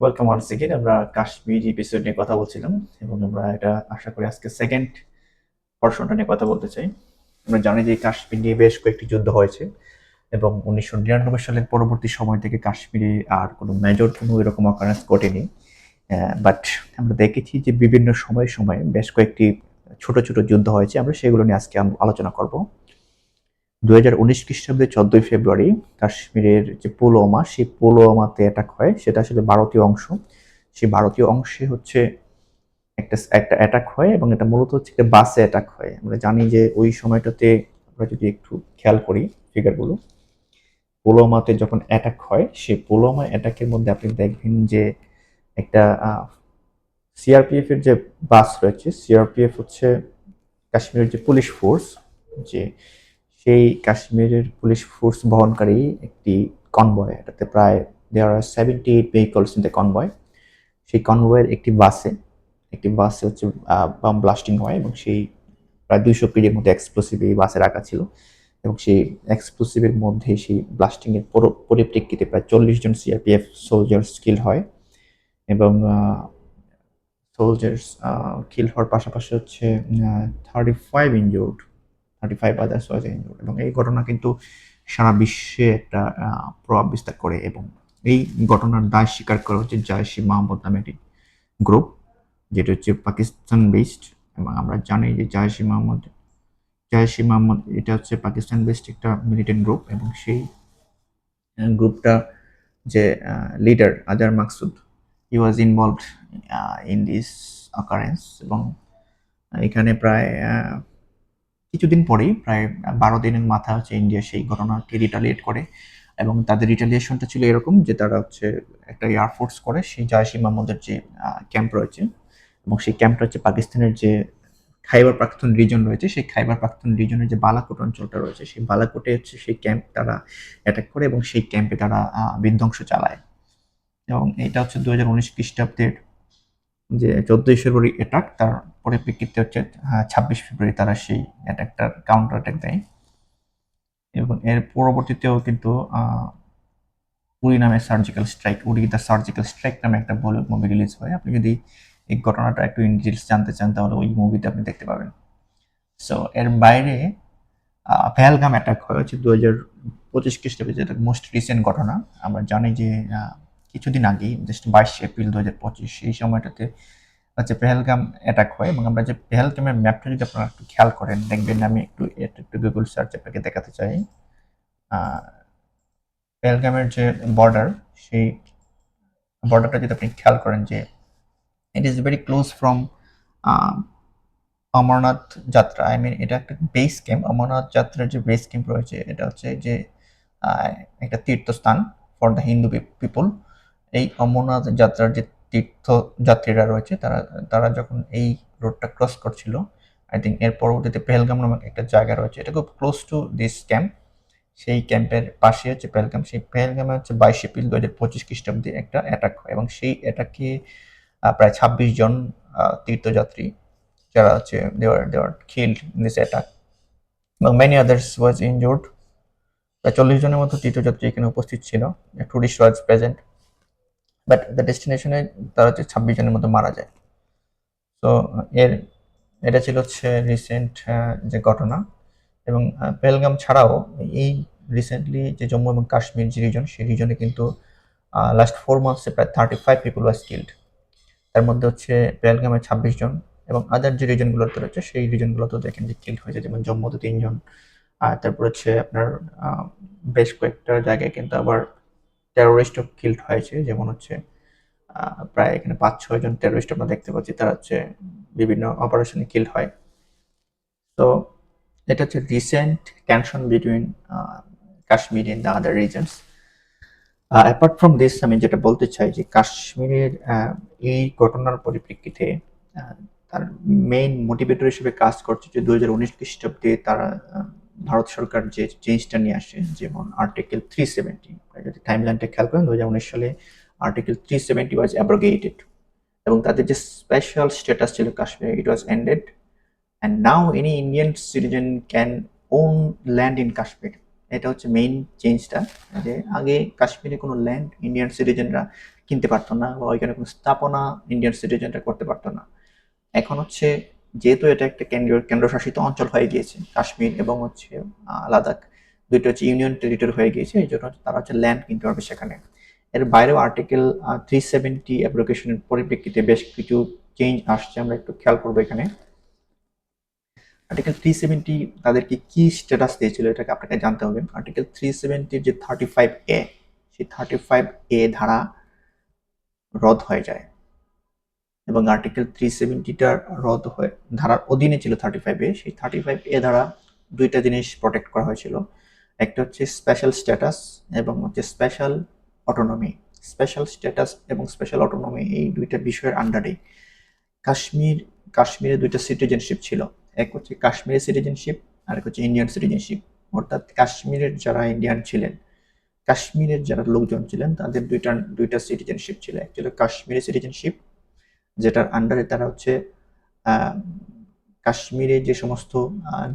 Welcome once again আমরা Kashmir episode নিয়ে কথা বলছিলাম এবং আমরা এটা আশা করি আজকে সেকেন্ড পর্শনটা নিয়ে কথা বলতে চাই। আমরা জানি যে কাশ্মীর নিয়ে বেশ কয়েকটি যুদ্ধ হয়েছে এবং উনিশশো নিরানব্বই সালের পরবর্তী সময় থেকে কাশ্মীরে আর কোনো মেজর কোনো এরকম অকারেন্স ঘটেনি। বাট আমরা দেখেছি যে বিভিন্ন সময় সময়ে বেশ কয়েকটি ছোট ছোট যুদ্ধ হয়েছে। আমরা সেগুলো নিয়ে আজকে আলোচনা করব। দু হাজার উনিশ খ্রিস্টাব্দে চোদ্দই ফেব্রুয়ারি কাশ্মীরের যে পুলওয়ামা, সেই পুলওয়ামাতে অ্যাটাক হয়। সেটা আসলে ভারতীয় অংশ। সেই ভারতীয় অংশে হচ্ছে একটা একটা অ্যাটাক হয় এবং এটা মূলত হচ্ছে একটা বাসে অ্যাটাক হয়। আমরা জানি যে ওই সময়টাতে আমরা যদি একটু খেয়াল করি ফিগারগুলো পুলওয়ামাতে যখন অ্যাটাক হয়, সেই পুলওয়ামা অ্যাটাকের মধ্যে আপনি দেখবেন যে একটা সিআরপিএফ এর যে বাস রয়েছে সিআরপিএফ হচ্ছে কাশ্মীরের যে পুলিশ ফোর্স যে সেই কাশ্মীরের পুলিশ ফোর্স বহনকারী একটি কনভয় এটাতে প্রায় there are seventy eight vehicles in the convoy সেই কনভয়ের একটি বাসে একটি বাসে হচ্ছে বাম ব্লাস্টিং হয় এবং সেই প্রায় দুইশো কেজির মধ্যে এক্সপ্লোসিভ এই বাসে রাখা ছিল এবং সেই এক্সপ্লোসিভের মধ্যে সেই ব্লাস্টিংয়ের পরিপ্রেক্ষিতে প্রায় চল্লিশ জন সিআরপিএফ সোলজার স্কিল হয় এবং সোলজার্স কিল হওয়ার পাশাপাশি হচ্ছে thirty five injured thirty five others was injured এবং এই ঘটনা কিন্তু সারা বিশ্বে একটা প্রভাব বিস্তার করে এবং এই ঘটনার দায় স্বীকার করা হচ্ছে জায়সি মাহমুদ নামে একটি গ্রুপ যেটা হচ্ছে পাকিস্তান বেসড এবং আমরা জানি যে জায়সি মাহমুদ জায়সি মাহমুদ, এটা হচ্ছে পাকিস্তান বেসড একটা মিলিটেন্ট গ্রুপ এবং সেই গ্রুপটা যে leader Azhar Maqsood he was involved in this occurrence এবং এখানে প্রায় কিছুদিন পরেই, প্রায় বারো দিনের মাথা হচ্ছে ইন্ডিয়া সেই ঘটনাকে রিটালিয়েট করে এবং তাদের রিটালিয়েশনটা ছিল এরকম যে তারা হচ্ছে একটা এয়ারফোর্স করে, সেই জায়সি মাহমুদের যে ক্যাম্প রয়েছে এবং সেই ক্যাম্পটা হচ্ছে পাকিস্তানের যে খাইবার প্রাক্তন রিজন রয়েছে, সেই খাইবার প্রাক্তন রিজনের যে বালাকোট অঞ্চলটা রয়েছে, সেই বালাকোটে হচ্ছে সেই ক্যাম্প তারা অ্যাটাক করে এবং সেই ক্যাম্পে তারা বিধ্বংস চালায়। এবং এটা হচ্ছে দু হাজার উনিশ খ্রিস্টাব্দের যে চোদ্দোই ফেব্রুয়ারি অ্যাটাক তার পরিপ্রেক্ষিতে হচ্ছে ছাব্বিশ ফেব্রুয়ারি তারা সেই অ্যাটাকটার কাউন্টার অ্যাটাক দেয়। এবং এর পরবর্তীতেও কিন্তু উড়ি নামে surgical strike Uri the surgical strike নামে একটা বলিউড মুভি রিলিজ হয়। আপনি যদি এই ঘটনাটা একটু ইন ডিটেলস জানতে চান, তাহলে ওই মুভিতে আপনি দেখতে পাবেন। সো এর বাইরে পেহেলগাম অ্যাটাক হয় হচ্ছে দু হাজার পঁচিশ খ্রিস্টাব্দে, যেটা মোস্ট রিসেন্ট ঘটনা। আমরা জানি যে কিছুদিন আগেই জাস্ট বাইশ এপ্রিল দু হাজার পঁচিশ এই সময়টাতে হচ্ছে পেহেলগাম অ্যাটাক হয় এবং আমরা যে পেহেলগামের ম্যাপটা যদি আপনারা একটু খেয়াল করেন, দেখবেন আমি একটু একটু গুগল সার্চ আপনাকে দেখাতে চাই। পেহেলগামের যে বর্ডার সেই বর্ডারটা যদি আপনি খেয়াল করেন যে it is very close from Amarnath Yatra. I mean এটা একটা বেস ক্যাম্প অমরনাথ যাত্রার যে বেস ক্যাম্প রয়েছে, এটা হচ্ছে যে একটা তীর্থস্থান ফর দ্য হিন্দু পিপল এই অমরনাথ যাত্রার যে তীর্থযাত্রীরা রয়েছে, তারা তারা যখন এই রোডটা ক্রস করছিল আই থিঙ্ক এর পরবর্তীতে পেহেলগাম নামক একটা জায়গা রয়েছে। এটা খুব ক্লোজ টু দিস ক্যাম্প সেই ক্যাম্পের পাশে হচ্ছে পেহেলগাম। সেই পেহেলগামে হচ্ছে বাইশ এপ্রিল দু হাজার পঁচিশ খ্রিস্টাব্দে একটা অ্যাটাক হয় এবং সেই অ্যাটাকে প্রায় ছাব্বিশ জন তীর্থযাত্রী যারা হচ্ছে দেওয়ার দেওয়ার খিল্ড দিস অ্যাটাক এবং মেনি আদার্স ওয়াজ ইনজোর্ড প্রায় চল্লিশ জনের মতো তীর্থযাত্রী এখানে উপস্থিত ছিল। Tourist was present but the ডেস্টিনেশনে তারা হচ্ছে ছাব্বিশ জনের মতো মারা যায়। তো এর, এটা ছিল হচ্ছে রিসেন্ট যে ঘটনা। এবং পেলগাম ছাড়াও এই রিসেন্টলি যে জম্মু এবং কাশ্মীর যে রিজন সেই রিজনে কিন্তু লাস্ট ফোর মান্থসে প্রায় thirty five people was killed তার মধ্যে হচ্ছে পেহেলগামে ছাব্বিশ জন এবং আদার যে রিজনগুলোতে রয়েছে, সেই রিজনগুলোতে দেখেন যে কিল্ড হয়েছে। যেমন জম্মুতে তিনজন, আর তারপর হচ্ছে আপনার বেশ কয়েকটা জায়গায় কিন্তু আবার টেরোরিস্টও কিল্ড হয়েছে, যেমন হচ্ছে প্রায় এখানে পাঁচ ছয় জন টেরোরিস্ট আমরা দেখতে পাচ্ছি, তারা হচ্ছে বিভিন্ন অপারেশনে কিল্ড হয়। তো এটা হচ্ছে recent tension between Kashmir in the other reasons apart from this আমি যেটা বলতে চাই যে কাশ্মীরের এই ঘটনার পরিপ্রেক্ষিতে তার মেইন মোটিভেটর হিসেবে কাজ করছে যে দু হাজার উনিশ খ্রিস্টাব্দে তারা ভারত সরকার যে চেঞ্জটা নিয়ে আসে, যেমন আর্টিকেল থ্রি সেভেন্টি যদি টাইম লাইনটা খেয়াল করেন দু হাজার উনিশ সালে article three seventy was abrogated এবং তাদের যে স্পেশাল স্ট্যাটাস ছিল Kashmir it was ended and now any Indian citizen can own land in Kashmir. এটা হচ্ছে মেইন চেঞ্জটা যে আগে কাশ্মীরে কোনো ল্যান্ড ইন্ডিয়ান সিটিজেনরা কিনতে পারতো না বা ওইখানে কোনো স্থাপনা ইন্ডিয়ান সিটিজেনরা করতে পারতো না। এখন হচ্ছে যেহেতু এটা একটা কেন্দ্রীয়, কেন্দ্রশাসিত অঞ্চল হয়ে গিয়েছে, কাশ্মীর এবং হচ্ছে লাদাখ। দুইটা হচ্ছে ইউনিয়ন টেরিটরি হয়ে গিয়েছে, এই জন্য তারা হচ্ছে ল্যান্ড কিনতে পারবে সেখানে। এর বাইরেও আর্টিকেল থ্রি সেভেন্টি অ্যাপ্লিকেশনের পরিপ্রেক্ষিতে বেশ কিছু চেঞ্জ আসছে, আমরা একটু খেয়াল করব এখানে। আর্টিকেল থ্রি সেভেন্টি তাদেরকে কি স্ট্যাটাস দিয়েছিল, এটাকে আপনাকে জানতে হবে। আর্টিকেল থ্রি সেভেন্টির যে থার্টি ফাইভ এ সেই থার্টি ফাইভ এ ধারা রদ হয়ে যায়। এবং আর্টিকেল থ্রি সেভেন্টিটার রদ হয়ে, ধারার অধীনে ছিল থার্টি ফাইভ এ সেই থার্টি ফাইভ এ ধারা দুইটা জিনিস প্রোটেক্ট করা হয়েছিল। একটা হচ্ছে স্পেশাল স্ট্যাটাস এবং হচ্ছে স্পেশাল অটোনমি স্পেশাল স্ট্যাটাস এবং স্পেশাল অটোনমি এই দুইটা বিষয়ের আন্ডারে কাশ্মীর, কাশ্মীরে দুইটা সিটিজেনশিপ ছিল। এক হচ্ছে কাশ্মীরি সিটিজেনশিপ আর এক হচ্ছে ইন্ডিয়ান সিটিজেনশিপ অর্থাৎ কাশ্মীরের যারা ইন্ডিয়ান ছিলেন, কাশ্মীরের যারা লোকজন ছিলেন, তাদের দুইটা দুইটা সিটিজেনশিপ ছিল। একটা ছিল কাশ্মীরি সিটিজেনশিপ যেটার আন্ডারে তারা হচ্ছে কাশ্মীরে যে সমস্ত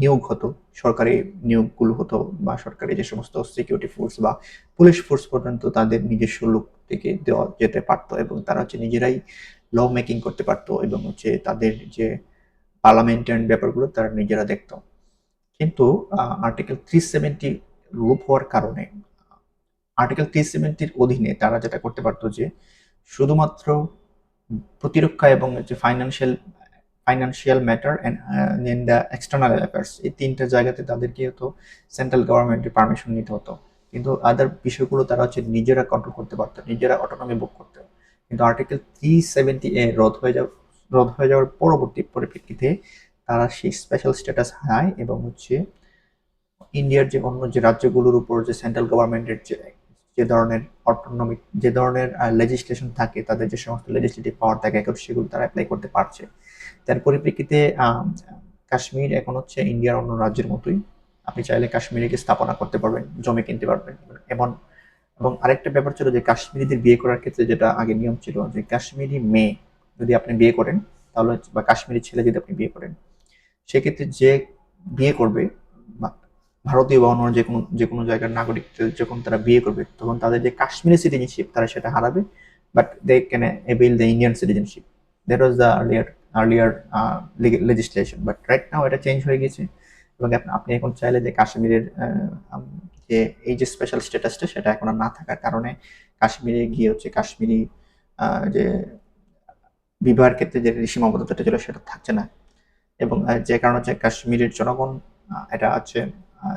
নিয়োগ হতো, সরকারি নিয়োগগুলো হতো বা সরকারি যে সমস্ত সিকিউরিটি ফোর্স বা পুলিশ ফোর্স পর্যন্ত তাদের নিজস্ব লোক থেকে দেওয়া যেতে পারতো এবং তারা হচ্ছে নিজেরাই ল মেকিং করতে পারতো এবং হচ্ছে তাদের যে পার্লামেন্টারি ব্যাপারগুলো তারা নিজেরা দেখত। কিন্তু আর্টিকেল থ্রি সেভেন্টি লোপ হওয়ার কারণে আর্টিকেল থ্রি সেভেন্টির অধীনে তারা যেটা করতে পারতো যে, শুধুমাত্র প্রতিরক্ষা এবং হচ্ছে financial financial matter and in the external affairs এই তিনটা জায়গাতে তাদেরকে হতো সেন্ট্রাল গভর্নমেন্টের পারমিশন নিতে হতো। কিন্তু আদার বিষয়গুলো তারা হচ্ছে নিজেরা কন্ট্রোল করতে পারতো, নিজেরা অটোনমি বুক করতে। কিন্তু আর্টিকেল থ্রি সেভেন্টি এ রদ হয়ে যাওয়ার, রদ হয়ে যাওয়ার পরবর্তী পরিপ্রেক্ষিতে তারা সেই স্পেশাল স্ট্যাটাস হারায় এবং হচ্ছে ইন্ডিয়ার যে অন্য যে রাজ্যগুলোর উপর যে সেন্ট্রাল গভর্নমেন্টের যে যে ধরনের অটোনমিক যে ধরনের লেজিসলেশন থাকে, তাদের যে সমস্ত লেজিসলেটিভ পাওয়ার থাকে এখন সেগুলো তারা অ্যাপ্লাই করতে পারছে। তার পরিপ্রেক্ষিতে কাশ্মীর এখন হচ্ছে ইন্ডিয়ার অন্য রাজ্যের মতোই। আপনি চাইলে কাশ্মীরিকে স্থাপনা করতে পারবেন, জমি কিনতে পারবেন। এমন, এবং আরেকটা ব্যাপার ছিল যে কাশ্মীরিদের বিয়ে করার ক্ষেত্রে যেটা আগে নিয়ম ছিল যে কাশ্মীরি মেয়ে যদি আপনি বিয়ে করেন, তাহলে বা কাশ্মীরি ছেলে যদি আপনি বিয়ে করেন, সেক্ষেত্রে যে বিয়ে করবে ভারতীয় বা অন্য যে কোনো যে কোনো জায়গার নাগরিক যখন তারা বিয়ে করবে, তখন তাদের যে কাশ্মীরি সিটিজেনশিপ তারা সেটা হারাবে but they can avail the Indian citizenship that was the earlier earlier legislation but right now এটা চেঞ্জ হয়ে গেছে এবং আপ- আপনি এখন চাইলে যে কাশ্মীরের যে এই যে স্পেশাল স্ট্যাটাসটা সেটা এখন আর না থাকার কারণে কাশ্মীরে গিয়ে হচ্ছে কাশ্মীরি যে বিবাহের ক্ষেত্রে যে সীমাবদ্ধতাটা ছিল সেটা থাকছে না এবং যে কারণে হচ্ছে কাশ্মীরের জনগণ এটা হচ্ছে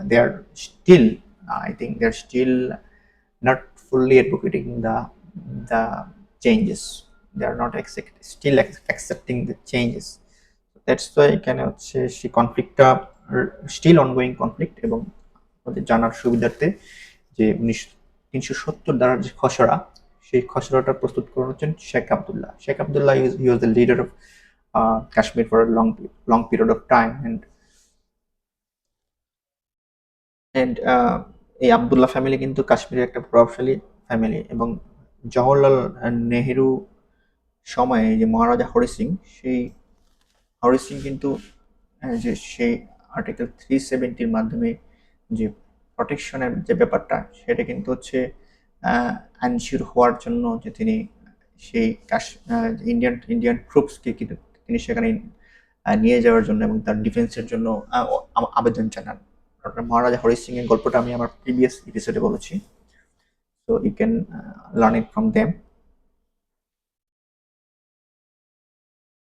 they are still I think they are still not fully advocating the the changes they are not still accepting the changes that's why এখানে হচ্ছে সেই কনফ্লিক্টটা স্টিল অনগোয়িং কনফ্লিক্ট এবং আমাদের জানার সুবিধার্থে যে উনিশ, তিনশো সত্তর দ্বারার যে খসড়া, সেই খসড়াটা প্রস্তুত করেন হচ্ছেন Sheikh Abdullah Sheikh Abdullah he the leader of Kashmir for long long period of time and and এই আবদুল্লাহ ফ্যামিলি কিন্তু কাশ্মীরের একটা প্রভাবশালী ফ্যামিলি এবং জওহরলাল নেহেরু সময়ে যে মহারাজা হরি সিং, সেই হরি সিং কিন্তু যে সেই আর্টিকেল থ্রি সেভেন্টির মাধ্যমে যে প্রোটেকশনের যে ব্যাপারটা, সেটা কিন্তু হচ্ছে আনশিওর হওয়ার জন্য যে তিনি সেই কাশ ইন্ডিয়ান ইন্ডিয়ান ট্রুপসকে কিন্তু তিনি সেখানে নিয়ে যাওয়ার জন্য এবং তার ডিফেন্সের জন্য আবেদন জানান। মহারাজা হরি সিং এর গল্পটা আমি আমার প্রিভিয়াস এপিসোডে বলেছি। তো you can learn it from them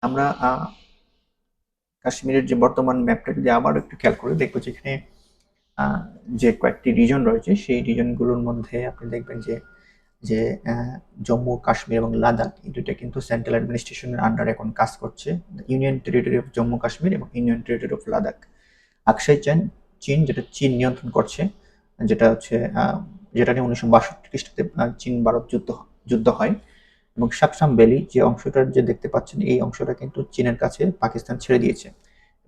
আমরা কাশ্মীরের যে বর্তমান ম্যাপটা যদি আবার একটু খেয়াল করে, দেখব যে এখানে যে কয়েকটি রিজন রয়েছে, সেই রিজনগুলোর মধ্যে আপনি দেখবেন যে যে জম্মু, কাশ্মীর এবং লাদাখ, এই দুইটা কিন্তু সেন্ট্রাল অ্যাডমিনিস্ট্রেশনের আন্ডারে এখন কাজ করছে। Union territory of Jammu Kashmir এবং union territory of Ladakh Aksai Chin চীন, যেটা চীন নিয়ন্ত্রণ করছে, যেটা হচ্ছে যেটা নিয়ে উনিশশো বাষট্টি খ্রিস্টাব্দে চীন ভারত যুদ্ধ যুদ্ধ হয়। এবং সাকসাম ভ্যালি যে অংশটা যে দেখতে পাচ্ছেন, এই অংশটা কিন্তু চীনের কাছে পাকিস্তান ছেড়ে দিয়েছে।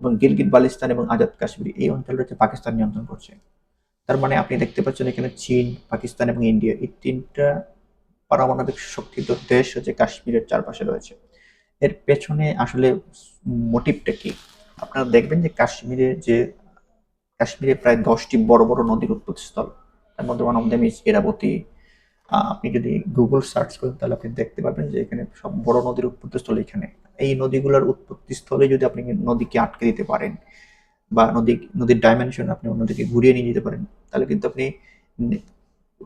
এবং গিলগিট বালিস্তান এবং আজাদ কাশ্মীর এই অঞ্চলটা হচ্ছে পাকিস্তান নিয়ন্ত্রণ করছে। তার মানে আপনি দেখতে পাচ্ছেন এখানে চীন, পাকিস্তান এবং ইন্ডিয়া এই তিনটা পারমাণবিক শক্তিত দেশ হচ্ছে কাশ্মীরের চারপাশে রয়েছে। এর পেছনে আসলে মোটিভটা কি? আপনারা দেখবেন যে কাশ্মীরের যে কাশ্মীরে প্রায় দশটি বড় বড় নদীর উৎপত্তিস্থল। তার মধ্যে one of is Iravati ah, আপনি যদি গুগল সার্চ করেন তাহলে আপনি দেখতে পাবেন যে এখানে সব বড় নদীর উৎপত্তিস্থল এখানে। এই নদীগুলোর উৎপত্তিস্থলে যদি আপনি নদীকে আটকে দিতে পারেন বা নদী নদীর ডাইমেনশন আপনি অন্যদিকে ঘুরিয়ে নিয়ে যেতে পারেন তাহলে কিন্তু আপনি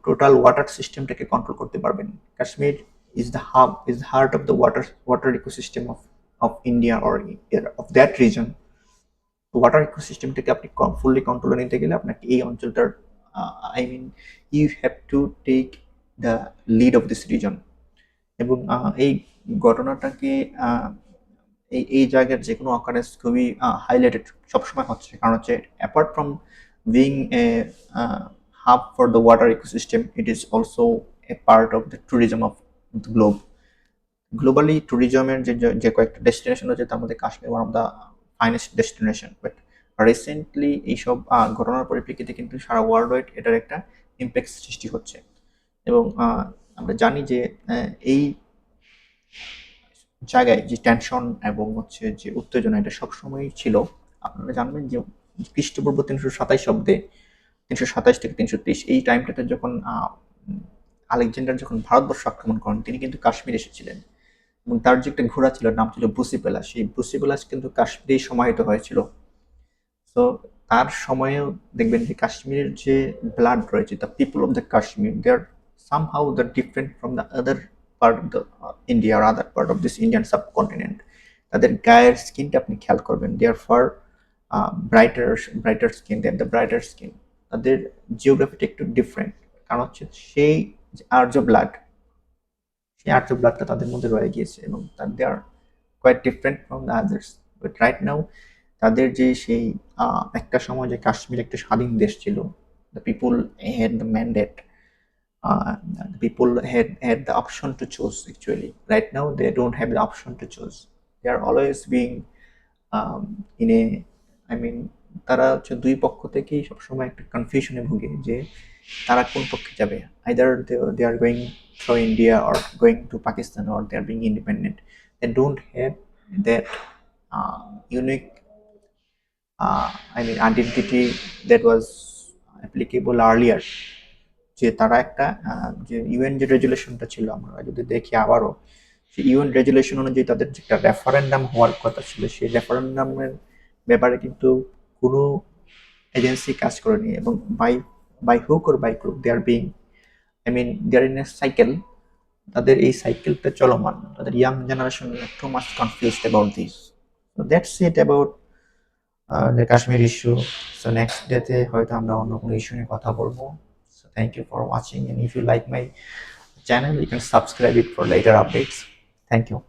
টোটাল ওয়াটার সিস্টেমটাকে কন্ট্রোল করতে পারবেন। Kashmir is the hub is the heart of the water water ecosystem of of India or of that region water ইকোসিস্টেমটাকে আপনি ফুললি কন্ট্রোলে নিতে গেলে আপনাকে এই অঞ্চলটার I mean you have to take the lead of this region এবং এই ঘটনাটাকে এই এই জায়গার যে কোনো অকারেন্স খুবই হাইলাইটেড সবসময় হচ্ছে। কারণ হচ্ছে apart from being a hub for the water ecosystem it is also a part of the tourism of the globe globally ট্যুরিজমের যে, যে- কয়েকটা ডেস্টিনেশন রয়েছে, তার মধ্যে Kashmir one of the finest destination but recently এইসব ঘটনার পরিপ্রেক্ষিতে কিন্তু সারা ওয়ার্ল্ড ওয়াইড এটার একটা ইম্প্যাক্ট সৃষ্টি হচ্ছে। এবং আমরা জানি যে এই জায়গায় যে টেনশন এবং হচ্ছে যে উত্তেজনা এটা সবসময়ই ছিল, আপনারা জানবেন যে খ্রিস্টপূর্ব তিনশো সাতাইশ অব্দে তিনশো সাতাইশ থেকে তিনশো তেইশ এই টাইমটাতে যখন আলেকজান্ডার যখন ভারতবর্ষ আক্রমণ করেন, তিনি কিন্তু কাশ্মীর এসেছিলেন। এবং তার যে একটা ঘোড়া ছিল, নাম ছিল বুসিপেলা সেই বুসিপেলাস কিন্তু কাশ্মীরেই সমাহিত হয়েছিল। তো তার সময়েও দেখবেন যে কাশ্মীরের যে ব্লাড রয়েছে the people of the Kashmir they are somehow the different from the other part of the India R other part of this Indian subcontinent তাদের গায়ের স্কিনটা আপনি খেয়াল করবেন। They are far brighter brighter skin than the brighter skin তাদের জিওগ্রাফিটা একটু different কারণ হচ্ছে সেই আর্য ব্লাড সেই আর্য ব্লাডটা তাদের মধ্যে রয়ে গিয়েছে এবং they are quite different from the others but right now তাদের যে সেই একটা সময় যে কাশ্মীর একটা স্বাধীন দেশ ছিল the people had the mandate people had had the option to choose actually. Right now they don't have the option to choose. They are always being um, in a i mean তারা হচ্ছে দুই পক্ষ থেকেই সবসময় একটা কনফিউশনে ভুগে যে তারা কোন পক্ষে যাবে? Either they are going through India or going to Pakistan or they are being independent they don't have that unique I mean identity that was applicable earlier যে তারা একটা আহ, যে ইউএন যে রেজুলেশনটা ছিল আমরা যদি দেখি আবারও সেই ইউএন রেজুলেশন অনুযায়ী তাদের যে একটা রেফারেন্ডাম হওয়ার কথা ছিল সেই রেফারেন্ডামের ব্যাপারে কিন্তু কোনো এজেন্সি কাজ করেনি এবং by by hook or by crook they are being I mean they are in a cycle তাদের এই সাইকেলটা চলমান। তাদের young generation too much confused about this so that's it about the Kashmir issue so next ডেতে হয়তো আমরা অন্য কোনো ইস্যু নিয়ে কথা বলব। So thank you for watching and if you like my channel you can subscribe it for later updates thank you.